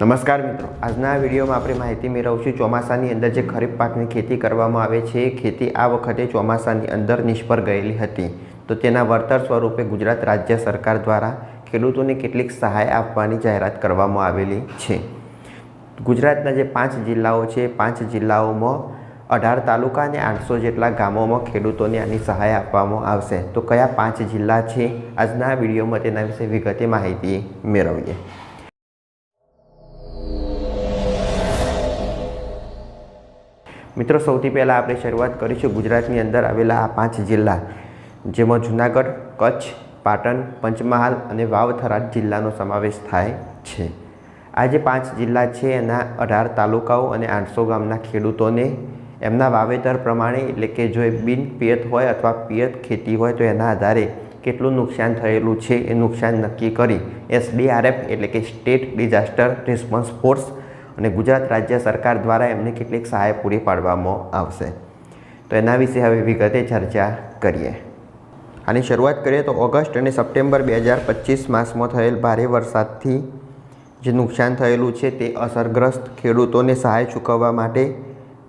નમસ્કાર મિત્રો. આજના વિડીયોમાં આપણે માહિતી મેળવશું ચોમાસાની અંદર જે ખરીફ પાકની ખેતી કરવામાં આવે છે ખેતી આ વખતે ચોમાસાની અંદર નિષ્ફળ ગયેલી હતી. તો તેના વળતર સ્વરૂપે ગુજરાત રાજ્ય સરકાર દ્વારા ખેડૂતોને કેટલીક સહાય આપવાની જાહેરાત કરવામાં આવેલી છે. ગુજરાતના જે પાંચ જિલ્લાઓ છે, પાંચ જિલ્લાઓમાં અઢાર તાલુકા અને આઠસો જેટલા ગામોમાં ખેડૂતોને આની સહાય આપવામાં આવશે. તો કયા પાંચ જિલ્લા છે? આજના વિડીયોમાં તેના વિશે વિગતે માહિતી મેળવીએ. મિત્રો, સૌથી પહેલાં આપણે શરૂઆત કરીશું ગુજરાતની અંદર આવેલા આ પાંચ જિલ્લા, જેમાં જુનાગઢ, કચ્છ, પાટણ, પંચમહાલ અને વાવ થરાદ જિલ્લાનો સમાવેશ થાય છે. આ જે પાંચ જિલ્લા છે, એના અઢાર તાલુકાઓ અને આઠસો ગામના ખેડૂતોને એમના વાવેતર પ્રમાણે, એટલે કે જો એ બિન પિયત હોય અથવા પિયત ખેતી હોય, તો એના આધારે કેટલું નુકસાન થયેલું છે, એ નુકસાન નક્કી કરી એસડીઆરએફ, એટલે કે સ્ટેટ ડિઝાસ્ટર રિસ્પોન્સ ફોર્સ અને ગુજરાત રાજ્ય સરકાર દ્વારા એમને કેટલીક સહાય પૂરી પાડવામાં આવશે. તો એના વિશે હવે વિગતે ચર્ચા કરીએ. આની શરૂઆત કરીએ તો ઓગસ્ટ અને સપ્ટેમ્બર બે હજાર પચીસ માસમાં થયેલ ભારે વરસાદથી જે નુકસાન થયેલું છે તે અસરગ્રસ્ત ખેડૂતોને સહાય ચૂકવવા માટે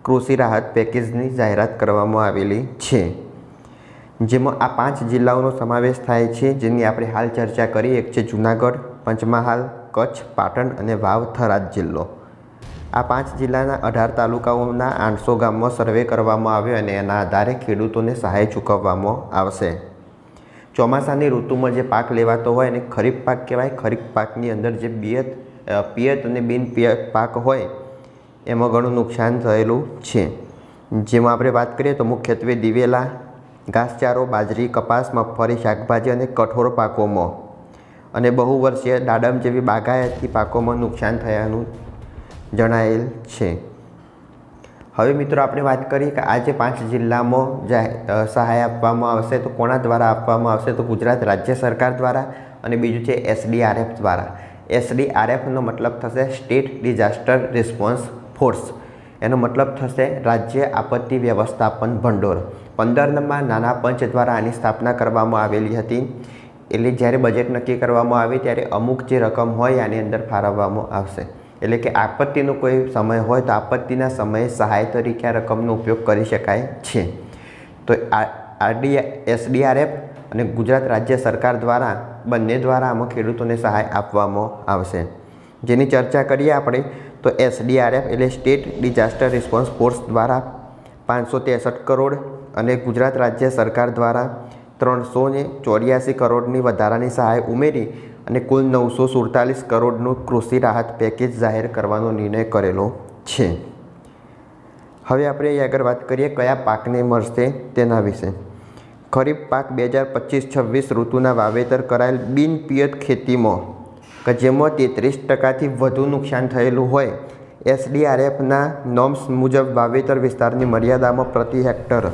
કૃષિ રાહત પેકેજની જાહેરાત કરવામાં આવેલી છે. જેમાં આ પાંચ જિલ્લાઓનો સમાવેશ થાય છે, જેની આપણે હાલ ચર્ચા કરી. એક છે જુનાગઢ, પંચમહાલ, કચ્છ, પાટણ અને વાવ થરાદ જિલ્લો. આ પાંચ જિલ્લાના અઢાર તાલુકાઓના આઠસો ગામમાં સર્વે કરવામાં આવ્યો અને એના આધારે ખેડૂતોને સહાય ચૂકવવામાં આવશે. ચોમાસાની ઋતુમાં જે પાક લેવાતો હોય એને ખરીફ પાક કહેવાય, ખરીફ પાકની અંદર જે બિયત પિયત અને બિન પિયત પાક હોય, એમાં ઘણું નુકસાન થયેલું છે. જેમાં આપણે વાત કરીએ તો મુખ્યત્વે દિવેલા, ઘાસચારો, બાજરી, કપાસ, મગફળી, શાકભાજી અને કઠોળ પાકોમાં. અને બહુ વર્ષીય દાડમ જેવી બાગાયતી પાકોમાં નુકસાન થયાનું જણાયેલ છે. હવે મિત્રો આપણે વાત કરીએ કે આજે પાંચ જિલ્લામાં જાહે- સહાય આપવામાં આવશે તો કોના દ્વારા આપવામાં આવશે? તો ગુજરાત રાજ્ય સરકાર દ્વારા અને બીજું છે એસડીઆરએફ દ્વારા. એસડીઆરએફનો મતલબ થશે સ્ટેટ ડિઝાસ્ટર રિસ્પોન્સ ફોર્સ. એનો મતલબ થશે રાજ્ય આપત્તિ વ્યવસ્થાપન ભંડોળ. પંદર નંબર નાના પંચ દ્વારા આની સ્થાપના કરવામાં આવેલી હતી. એટલે જ્યારે બજેટ નક્કી કરવામાં આવે ત્યારે અમુક જે રકમ હોય આની અંદર ફાળવવામાં આવશે. એટલે કે આપત્તિનો કોઈ સમય હોય તો આપત્તિના સમયે સહાય તરીકે આ રકમનો ઉપયોગ કરી શકાય છે. તો આરડી એસડીઆરએફ અને ગુજરાત રાજ્ય સરકાર દ્વારા બંને દ્વારા આમાં ખેડૂતોને સહાય આપવામાં આવશે. જેની ચર્ચા કરીએ આપણે, તો એસડીઆરએફ એટલે સ્ટેટ ડિઝાસ્ટર રિસ્પોન્સ ફોર્સ દ્વારા પાંચસો ત્રેસઠ કરોડ અને ગુજરાત રાજ્ય સરકાર દ્વારા ત્રણસો ને ચોર્યાસી કરોડની વધારાની સહાય ઉમેરી અને કુલ નવસો સુડતાલીસ કરોડનું કૃષિ રાહત પેકેજ જાહેર કરવાનો નિર્ણય કરેલો છે. હવે આપણે અહીં આગળ વાત કરીએ કયા પાકને મળશે તેના વિશે. ખરીફ પાક બે હજાર પચીસ છવ્વીસ ઋતુના વાવેતર કરાયેલ બિનપિયત ખેતીમાં, કે જેમાં તેત્રીસ ટકાથી વધુ નુકસાન થયેલું હોય, એસડીઆરએફના નોર્મ્સ મુજબ વાવેતર વિસ્તારની મર્યાદામાં પ્રતિ હેક્ટર.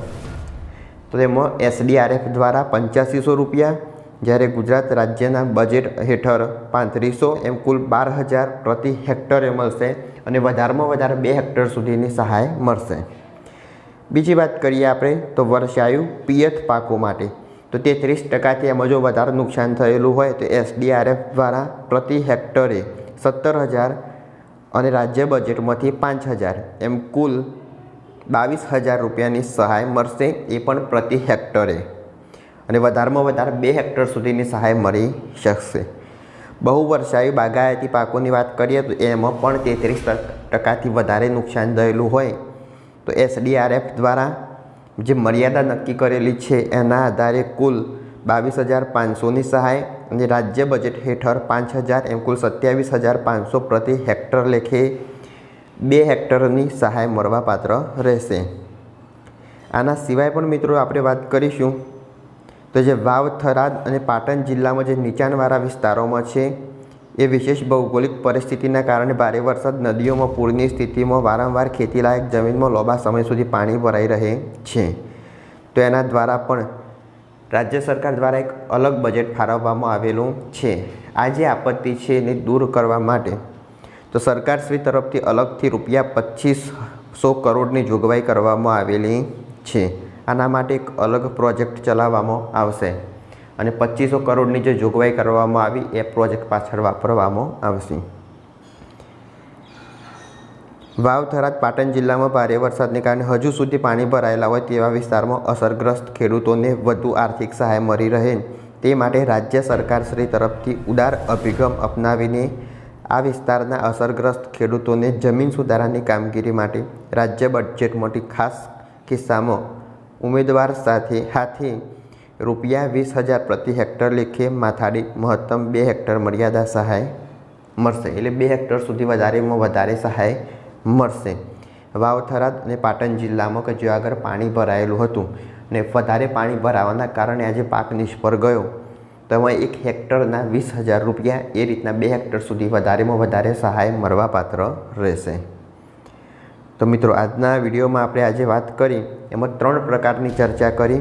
તો તેમાં એસડીઆરએફ દ્વારા પંચ્યાસીસો રૂપિયા જ્યારે ગુજરાત રાજ્યના બજેટ હેઠળ પાંત્રીસો એમ કુલ બાર હજાર પ્રતિ હેક્ટરે મળશે અને વધારેમાં વધારે બે હેક્ટર સુધીની સહાય મળશે. બીજી વાત કરીએ આપણે તો વર્ષાયુ પિયત પાકો માટે. તો તેત્રીસ ટકાથી એમાં જો વધારે નુકસાન થયેલું હોય તો એસડીઆરએફ દ્વારા પ્રતિ હેક્ટરે સત્તર હજાર અને રાજ્ય બજેટમાંથી પાંચ હજાર એમ કુલ બાવીસ હજાર રૂપિયાની સહાય મળશે એ પણ પ્રતિ હેક્ટરે. અને વધારેમાં વધારે બે હેક્ટર સુધીની સહાય મળી શકશે. બહુ વર્ષાયુ બાગાયતી પાકોની વાત કરીએ તો એમાં પણ તેત્રીસ ટકાથી વધારે નુકસાન થયેલું હોય. તો એસડીઆરએફ દ્વારા જે મર્યાદા નક્કી કરેલી છે એના આધારે કુલ બાવીસ હજાર પાંચસોની સહાય અને રાજ્ય બજેટ હેઠળ પાંચ હજાર એમ કુલ સત્યાવીસ હજાર પાંચસો પ્રતિ હેક્ટર લેખે બે હેક્ટરની સહાય મળવાપાત્ર રહેશે. આના સિવાય પણ મિત્રો આપણે વાત કરીશું તો જે વાવ થરાદ અને પાટણ જિલ્લામાં જે નીચાણવાળા વિસ્તારોમાં છે, એ વિશેષ ભૌગોલિક પરિસ્થિતિના કારણે ભારે વરસાદ નદીઓમાં, પૂરની સ્થિતિમાં, વારંવાર ખેતીલાયક જમીનમાં લાંબા સમય સુધી પાણી ભરાઈ રહે છે. તો એના દ્વારા પણ રાજ્ય સરકાર દ્વારા એક અલગ બજેટ ફાળવવામાં આવેલું છે. આ જે આપત્તિ છે એને દૂર કરવા માટે તો સરકારશ્રી તરફથી અલગથી રૂપિયા પચીસો કરોડની જોગવાઈ કરવામાં આવેલી છે. આના માટે એક અલગ પ્રોજેક્ટ ચલાવવામાં આવશે અને પચીસો કરોડની જે જોગવાઈ કરવામાં આવી એ પ્રોજેક્ટ પાછળ વાપરવામાં આવશે. વાવ, થરાદ, પાટણ જિલ્લામાં ભારે વરસાદને કારણે હજુ સુધી પાણી ભરાયેલા હોય તેવા વિસ્તારમાં અસરગ્રસ્ત ખેડૂતોને વધુ આર્થિક સહાય મળી રહે તે માટે રાજ્ય સરકારશ્રી તરફથી ઉદાર અભિગમ અપનાવીને આ વિસ્તારના અસરગ્રસ્ત ખેડૂતોને જમીન સુધારાની કામગીરી માટે રાજ્ય બજેટમાંથી ખાસ કિસ્સામાં ઉમેદવાર સાથે હાથે રૂપિયા વીસ હજાર પ્રતિ હેક્ટર લેખે માથાડી મહત્તમ બે હેક્ટર મર્યાદા સહાય મળશે. એટલે બે હેક્ટર સુધી વધારેમાં વધારે સહાય મળશે. વાવ થરાદ અને પાટણ જિલ્લામાં કે જ્યાં આગળ પાણી ભરાયેલું હતું ને વધારે પાણી ભરાવાના કારણે આજે પાક નિષ્ફળ ગયો, તો એમાં એક હેક્ટરના વીસ હજાર રૂપિયા એ રીતના બે હેક્ટર સુધી વધારેમાં વધારે સહાય મળવાપાત્ર રહેશે. તો મિત્રો, આજના વિડીયોમાં આપણે આજે વાત કરી, એમાં ત્રણ પ્રકારની ચર્ચા કરી.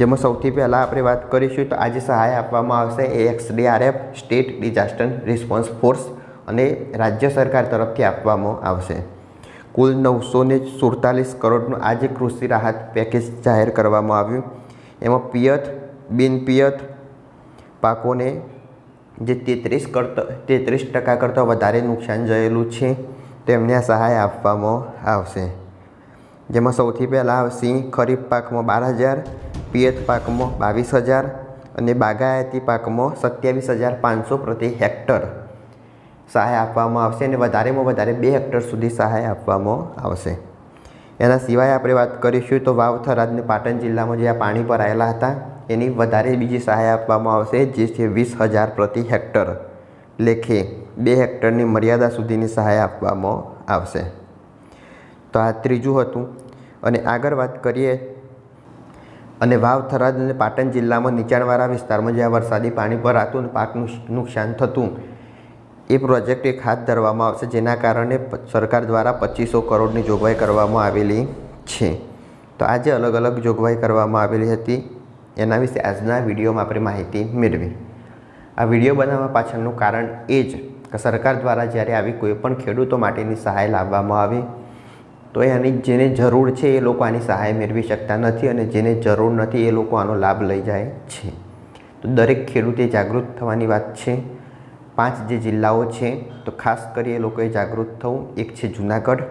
જેમાં સૌથી પહેલાં આપણે વાત કરીશું તો આજે સહાય આપવામાં આવશે એ SDRF state disaster response force અને રાજ્ય સરકાર તરફથી આપવામાં આવશે. કુલ નવસો ને સુડતાલીસ કરોડનું આજે કૃષિ રાહત પેકેજ જાહેર કરવામાં આવ્યું. એમાં પિયત, બિનપિયત પાકોને જે તેત્રીસ કરતા, તેત્રીસ ટકા કરતાં વધારે નુકસાન જયેલું છે. તેમને સહાય આપવામાં આવશે. જેમાં સૌથી પહેલાં સિંહ ખરીફ પાકમાં બાર હજાર, પિયત પાકમાં બાવીસ હજાર અને બાગાયતી પાકમાં સત્યાવીસ હજાર પાંચસો પ્રતિ હેક્ટર સહાય આપવામાં આવશે અને વધારેમાં વધારે બે હેક્ટર સુધી સહાય આપવામાં આવશે. એના સિવાય આપણે વાત કરીશું તો વાવ થરાદને પાટણ જિલ્લામાં જે આ પાણી ભરાયેલા હતા, એની વધારે બીજી સહાય આપવામાં આવશે, જે છે વીસ હજાર પ્રતિ હેક્ટર. લેખે બે હેક્ટરની મર્યાદા સુધીની સહાય આપવામાં આવશે. તો આ ત્રીજું હતું. અને આગળ વાત કરીએ. અને વાવ, થરાદ અને પાટણ જિલ્લામાં નીચાણવાળા વિસ્તારમાં જ્યાં વરસાદી પાણી ભરાતું અને પાકનું નુકસાન થતું, એ પ્રોજેક્ટ એક હાથ ધરવામાં આવશે, જેના કારણે સરકાર દ્વારા પચીસો કરોડની જોગવાઈ કરવામાં આવેલી છે. તો આજે અલગ અલગ જોગવાઈ કરવામાં આવેલી હતી. એના વિશે આજના વિડીયોમાં આપણે માહિતી મેળવી. આ વીડિયો બનાવવા પાછળનું કારણ એ જ કે સરકાર દ્વારા જ્યારે આવી કોઈપણ ખેડૂતો માટેની સહાય લાવવામાં આવે, તો એની જેને જરૂર છે એ લોકો આની સહાય મેળવી શકતા નથી અને જેને જરૂર નથી એ લોકો આનો લાભ લઈ જાય છે. તો દરેક ખેડૂતે જાગૃત થવાની વાત છે. પાંચ જે જિલ્લાઓ છે, તો ખાસ કરી એ લોકોએ જાગૃત થવું. એક છે જુનાગઢ,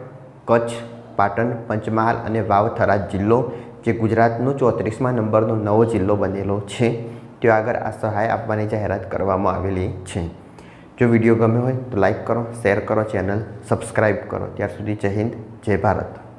કચ્છ, પાટણ, પંચમહાલ અને વાવ થરાદ જિલ્લો, જે ગુજરાતનો ચોત્રીસમાં નંબરનો નવો જિલ્લો બનેલો છે. ત્યાં આગળ આ સહાય આપવાની જાહેરાત કરવામાં આવેલી છે. જો વીડિયો ગમ્યો હોય તો લાઈક કરો, શેર કરો, ચેનલ સબસ્ક્રાઈબ કરો. ત્યાર સુધી જય હિન્દ, જય ભારત.